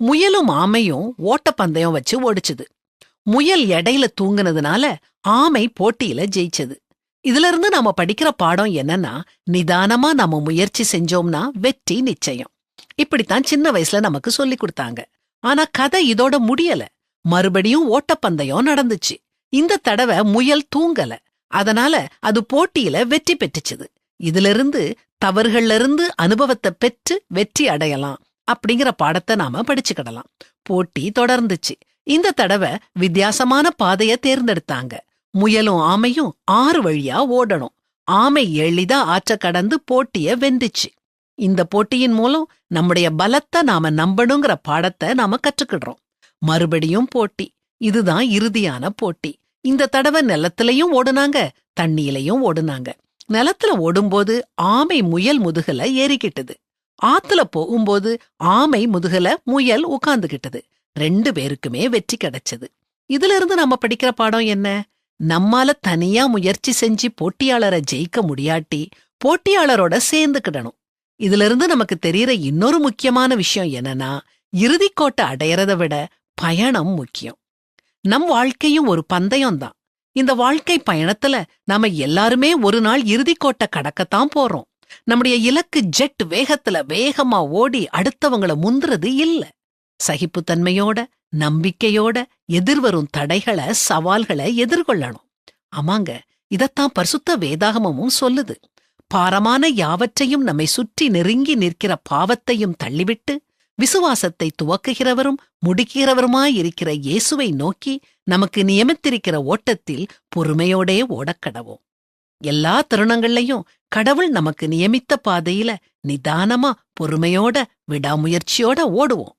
முயலும் ஆமையும் ஓட்டப்பந்தயம் வச்சு ஓடிச்சுது. முயல் எடையில தூங்குனதுனால ஆமை போட்டியில ஜெயிச்சது. இதுல இருந்து நாம படிக்கிற பாடம் என்னன்னா நிதானமா நாம முயற்சி செஞ்சோம்னா வெற்றி நிச்சயம். இப்படித்தான் சின்ன வயசுல நமக்கு சொல்லி கொடுத்தாங்க. ஆனா கதை இதோட முடியல. மறுபடியும் ஓட்டப்பந்தயம் நடந்துச்சு. இந்த தடவை முயல் தூங்கல. அதனால அது போட்டியில வெற்றி பெற்றுச்சுது இதிலிருந்து தவறுகள்ல இருந்து அனுபவத்தை பெற்று வெற்றி அடையலாம். அப்படிங்கிற பாடத்தை நாம படிச்சுக்கிடலாம். போட்டி தொடர்ந்துச்சு. இந்த தடவை வித்தியாசமான பாதைய தேர்ந்தெடுத்தாங்க. முயலும் ஆமையும் ஆறு வழியா ஓடணும். ஆமை எளிதா ஆற்ற கடந்து போட்டிய வென்றுச்சு. இந்த போட்டியின் மூலம் நம்முடைய பலத்தை நாம நம்பணுங்கிற பாடத்தை நாம கற்றுக்கிடுறோம். மறுபடியும் போட்டி. இதுதான் இறுதியான போட்டி. இந்த தடவை நிலத்திலையும் ஓடுனாங்க. தண்ணியிலையும் ஓடுனாங்க. நிலத்துல ஓடும்போது ஆமை முயல் முதுகுல ஏறிக்கிட்டது. ஆத்துல போகும்போது ஆமை முதுகல முயல் உட்கார்ந்துகிட்டது ரெண்டு பேருக்குமே வெற்றி கிடைச்சது. இதுல இருந்து நம்ம படிக்கிற பாடம் என்ன? நம்மால தனியா முயற்சி செஞ்சு போட்டியாளரை ஜெயிக்க முடியாட்டி போட்டியாளரோட சேர்ந்துக்கிடணும் இதுல இருந்து நமக்கு தெரியற இன்னொரு முக்கியமான விஷயம் என்னன்னா இறுதிக்கோட்டை அடையறத விட பயணம் முக்கியம். நம் வாழ்க்கையும் ஒரு பந்தயம் தான். இந்த வாழ்க்கை பயணத்துல நாம எல்லாருமே ஒரு நாள் இறுதிக்கோட்டை கடக்கத்தான் போறோம். நம்முடைய இலக்கு ஜெட் வேகத்துல வேகமா ஓடி அடுத்தவங்கள முந்துறது இல்ல. சகிப்புத்தன்மையோட நம்பிக்கையோட எதிர்வரும் தடைகளை சவால்களை எதிர்கொள்ளணும். ஆமாங்க இதத்தான் பரிசுத்த வேதாகமமும் சொல்லுது. பாரமான யாவற்றையும் நம்மை சுற்றி நெருங்கி நிற்கிற பாவத்தையும் தள்ளிவிட்டு விசுவாசத்தை துவக்குகிறவரும் முடிக்கிறவருமாயிருக்கிற இயேசுவை நோக்கி நமக்கு நியமித்திருக்கிற ஓட்டத்தில் பொறுமையோடே ஓடக்கடவோம். எல்லா தருணங்கள்லையும் கடவுள் நமக்கு நியமித்த பாதையில நிதானமா பொறுமையோட விடாமுயற்சியோட ஓடுவோம்.